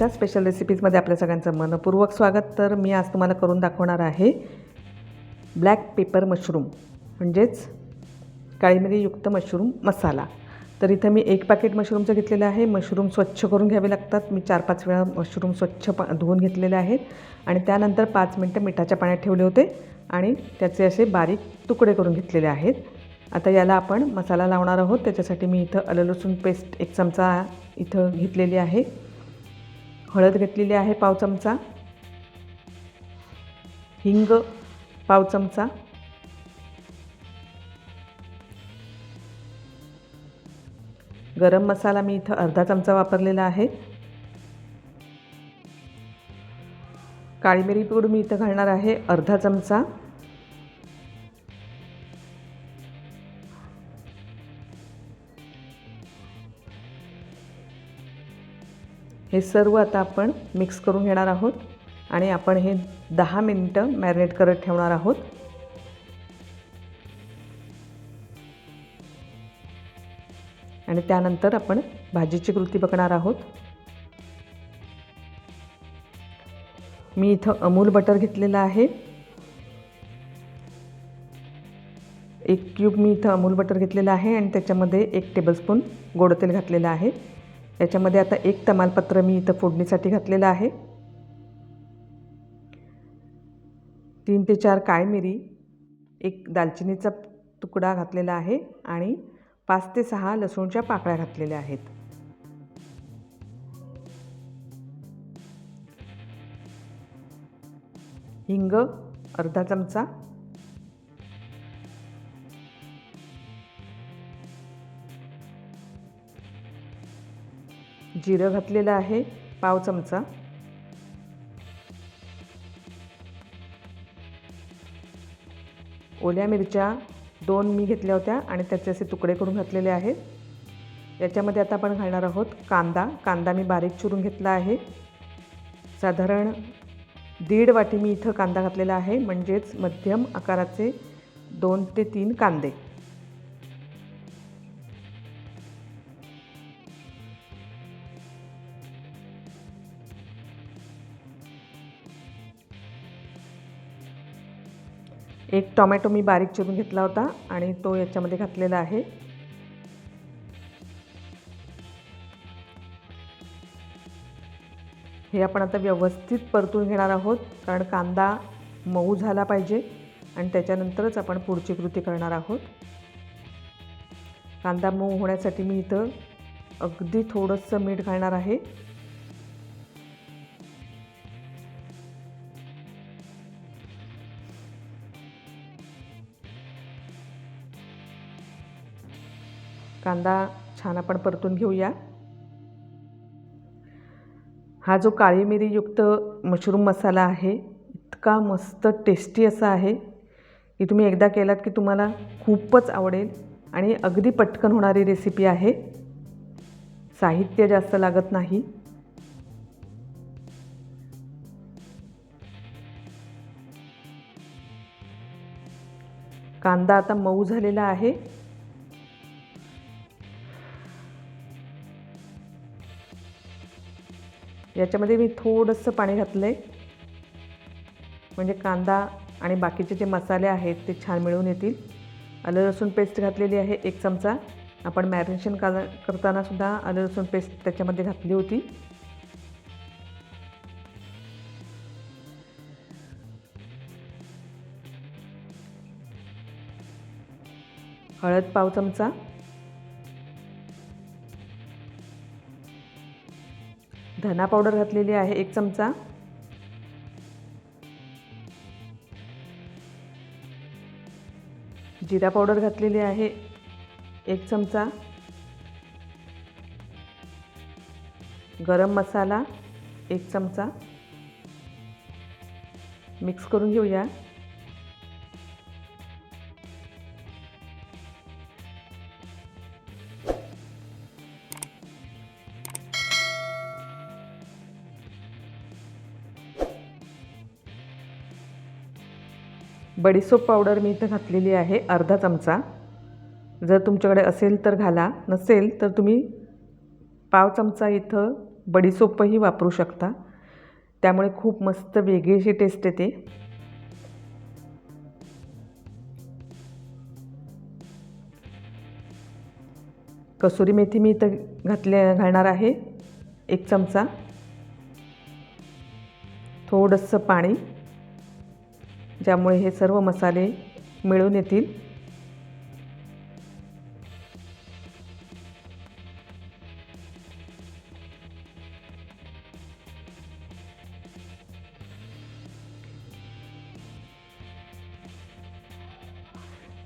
त्या स्पेशल रेसिपीजमध्ये आपल्या सगळ्यांचं मनपूर्वक स्वागत. तर मी आज तुम्हाला करून दाखवणार आहे ब्लॅक पेपर मशरूम म्हणजेच काळी मिरीयुक्त मशरूम मसाला. तर इथं मी एक पॅकेट मशरूमचं घेतलेलं आहे. मशरूम स्वच्छ करून घ्यावे लागतात. मी चार पाच वेळा मशरूम स्वच्छ पा धुवून घेतलेले आहेत. आणि त्यानंतर पाच मिनटं मिठाच्या पाण्यात ठेवले होते. आणि त्याचे असे बारीक तुकडे करून घेतलेले आहेत. आता याला आपण मसाला लावणार आहोत. त्याच्यासाठी मी इथं अलं लसूण पेस्ट एक चमचा इथं घेतलेली आहे. हळद घेतलेली आहे पाव चमचा. हिंग पाव चमचा. गरम मसाला मी इथं अर्धा चमचा वापरलेला आहे. काळी मिरी पूड मी इथं घालणार आहे अर्धा चमचा. हे सर्व आता आपण मिक्स करून घेणार आहोत. आणि आपण हे दहा मिनटं मॅरिनेट करत ठेवणार आहोत. आणि त्यानंतर आपण भाजीची कृती बघणार आहोत. मी इथं अमूल बटर घेतलेलं आहे. एक क्यूब मी इथं अमूल बटर घेतलेलं आहे आणि त्याच्यामध्ये एक टेबलस्पून गोड तेल घातलेलं आहे. याच्यामध्ये आता एक तमालपत्र मी इथं फोडणीसाठी घातलेलं आहे. तीन ते चार काळमिरी एक दालचिनीचा तुकडा घातलेला आहे आणि पाच ते सहा लसूणच्या पाकळ्या घातलेल्या आहेत. हिंग अर्धा चमचा जिरं घातलेलं आहे पाव चमचा. ओल्या मिरच्या दोन मी घेतल्या होत्या आणि त्याचे असे तुकडे करून घातलेले आहेत. याच्यामध्ये आता आपण घालणार आहोत कांदा. कांदा मी बारीक चिरून घेतला आहे. साधारण दीड वाटी मी इथं कांदा घातलेला आहे म्हणजेच मध्यम आकाराचे दोन ते तीन कांदे. एक टोमॅटो मी बारीक चिरून घेतला होता आणि तो याच्यामध्ये घातलेला आहे. हे आपण आता व्यवस्थित परतून घेणार आहोत कारण कांदा मऊ झाला पाहिजे आणि त्याच्यानंतरच आपण पुढची कृती करणार आहोत. कांदा मऊ होण्यासाठी मी इथं अगदी थोडंसं मीठ घालणार आहे. कांदा छान आपण परतून घेऊया. हा जो काळी मिरीयुक्त मशरूम मसाला आहे इतका मस्त टेस्टी असा आहे की तुम्ही एकदा केलात की तुम्हाला खूपच आवडेल आणि अगदी पटकन होणारी रेसिपी आहे. साहित्य जास्त लागत नाही. कांदा आता मऊ झालेला आहे. याच्यामध्ये मी थोडंसं पाणी घातलं आहे म्हणजे कांदा आणि बाकीचे जे मसाले आहेत ते छान मिळून येतील. आलं लसूण पेस्ट घातलेली आहे एक चमचा. आपण मॅरिनेशन का करताना सुद्धा आलं लसूण पेस्ट त्याच्यामध्ये घातली होती. हळद पाव चमचा. धना पावडर घातलेली आहे एक चमचा. जिरा पावडर घातलेली आहे एक चमचा. गरम मसाला एक चमचा. मिक्स करून घेऊया. बडीसोप पावडर मी इथं घातलेली आहे अर्धा चमचा. जर तुमच्याकडे असेल तर घाला नसेल तर तुम्ही पाव चमचा इथं बडीसोपही वापरू शकता. त्यामुळे खूप मस्त वेगळीशी टेस्ट येते. कसुरी मेथी मी इथं घातले घालणार आहे एक चमचा. थोडंसं पाणी. ज्यामुळे हे सर्व मसाले मिळून येतील.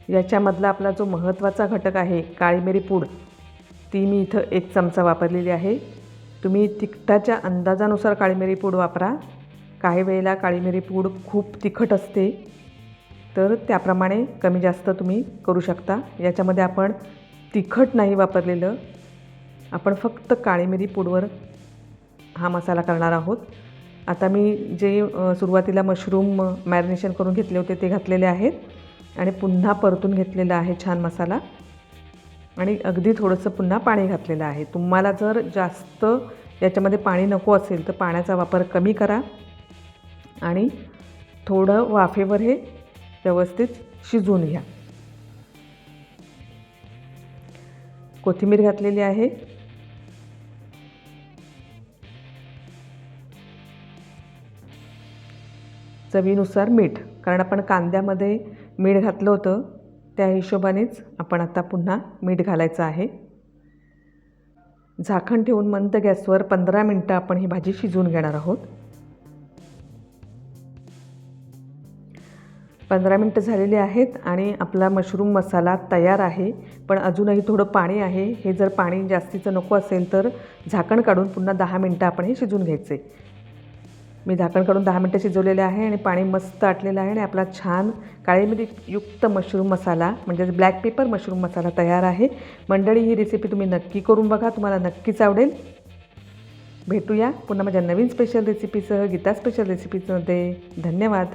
याच्यामधला आपला जो महत्त्वाचा घटक आहे काळी मिरी पूड ती मी इथं एक चमचा वापरलेली आहे. तुम्ही तिखटाच्या अंदाजानुसार काळी मिरी पूड वापरा. काही वेळेला काळी मिरी पूड खूप तिखट असते तर त्याप्रमाणे कमी जास्त तुम्ही करू शकता. याच्यामध्ये आपण तिखट नाही वापरलेलं. आपण फक्त काळी मिरी पूडवर हा मसाला करणार आहोत. आता मी जे सुरुवातीला मशरूम मॅरिनेशन करून घेतले होते ते घातलेले आहेत आणि पुन्हा परतून घेतलेला आहे छान मसाला. आणि अगदी थोडंसं पुन्हा पाणी घातलेलं आहे. तुम्हाला जर जास्त याच्यामध्ये पाणी नको असेल तर पाण्याचा वापर कमी करा. आणि थोडं वाफेवर हे व्यवस्थित शिजवून घ्या. कोथिंबीर घातलेली आहे. चवीनुसार मीठ कारण आपण कांद्यामध्ये मीठ घातलं होतं त्या हिशोबानेच आपण आता पुन्हा मीठ घालायचं आहे. झाकण ठेवून मंद गॅसवर पंधरा मिनटं आपण ही भाजी शिजवून घेणार आहोत. पंधरा मिनटं झालेली आहेत आणि आपला मशरूम मसाला तयार आहे. पण अजूनही थोडं पाणी आहे. हे जर पाणी जास्तीचं नको असेल तर झाकण काढून पुन्हा दहा मिनटं आपण हे शिजून घ्यायचे. मी झाकण काढून दहा मिनटं शिजवलेले आहे आणि पाणी मस्त आटलेलं आहे आणि आपला छान काळीमिरी युक्त मशरूम मसाला म्हणजेच ब्लॅक पेपर मशरूम मसाला तयार आहे. मंडळी ही रेसिपी तुम्ही नक्की करून बघा. तुम्हाला नक्कीच आवडेल. भेटूया पुन्हा माझ्या नवीन स्पेशल रेसिपीसह गीता स्पेशल रेसिपीमध्ये धन्यवाद.